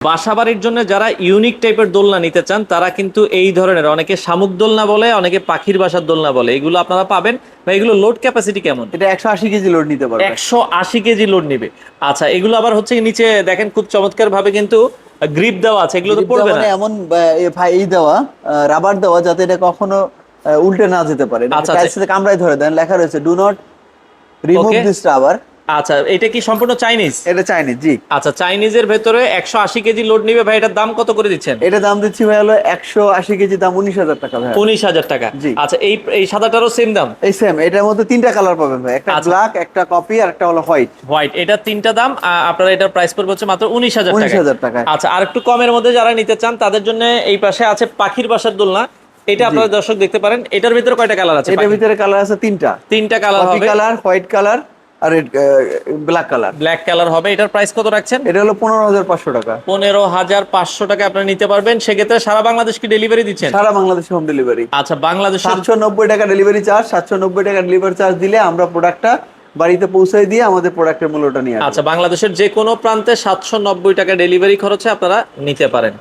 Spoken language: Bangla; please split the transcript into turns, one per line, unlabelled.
বাসাবাড়ির জন্য যারা ইউনিক টাইপের দোলনা নিতে চান তারা কিন্তু এই ধরনের অনেকে শামুক দোলনা বলে অনেকে পাখির বাসার দোলনা বলে। এগুলো আপনারা পাবেন। বা এগুলো লোড ক্যাপাসিটি কেমন?
এটা একশো আশি কেজি লোড নিতে পারবে।
একশো আশি কেজি লোড নিবে। আচ্ছা এগুলো আবার হচ্ছে নিচে দেখেন খুব চমৎকার ভাবে কিন্তু গ্রিপ দেওয়া আছে। এগুলো তো পড়বে না।
মানে এমন আহ, এ ভাই এই দেওয়া রাবার দেওয়া যাতে এটা কখনো উল্টে না যেতে পারে।
আচ্ছা,
টাইলস কামড়ায় ধরে দেন লেখা রয়েছে do not remove this rubber
আচ্ছা এটা কি সম্পূর্ণ চাইনিজ
এটা চাইনিজ জি।
আচ্ছা চাইনিজের ভেতরে একশো আশি কেজি লোড নিবে ভাই এটার দাম কত করে দিচ্ছেন?
এটা দাম দিচ্ছি ভাই হলো একশো আশি কেজি দাম উনিশ হাজার টাকা ভাই।
উনিশ হাজার টাকা।
জি।
আচ্ছা এই এই সাদাটারও সেম দাম?
এই সেম এটার মধ্যে তিনটা কালার পাবেন ভাই। একটা
আচ্ছা।
ব্ল্যাক একটা কপি আর একটা হলো হোয়াইট
হোয়াইট এটা তিনটা দাম আপনারা এটার প্রাইস পড়বে হচ্ছে মাত্র উনিশ হাজার টাকা।
19,000 টাকায়।
আচ্ছা আর একটু কমের মধ্যে যারা নিতে চান তাদের জন্য এই পাশে আছে পাখির বাসার দোলনা। এটা আপনারা দর্শক দেখতে পারেন এটার ভিতরে কয়টা কালার আছে
এটার ভিতরে কালার আছে তিনটা।
তিনটা কালার হবে।
কালার হোয়াইট কালার আর ব্ল্যাক কালার
ব্ল্যাক কালার হবে। এটার প্রাইস কত রাখছেন?
এটা হলো পনেরো হাজার পাঁচশো টাকা।
পনেরো হাজার পাঁচশো টাকা আপনারা নিতে পারবেন। সেক্ষেত্রে সারা বাংলাদেশ কি ডেলিভারি দিচ্ছেন?
সারা বাংলাদেশে হোম ডেলিভারি
আচ্ছা বাংলাদেশের
সাতশো নব্বই টাকা ডেলিভারি চার্জ সাতশো নব্বই টাকা ডেলিভারি চার্জ দিলে আমরা প্রোডাক্টটা বাড়িতে পৌঁছে দিয়ে আমাদের প্রোডাক্টের মূল্যটা নিয়ে
আচ্ছা বাংলাদেশের যে কোনো প্রান্তে সাতশো নব্বই টাকা ডেলিভারি খরচে আপনারা নিতে পারেন।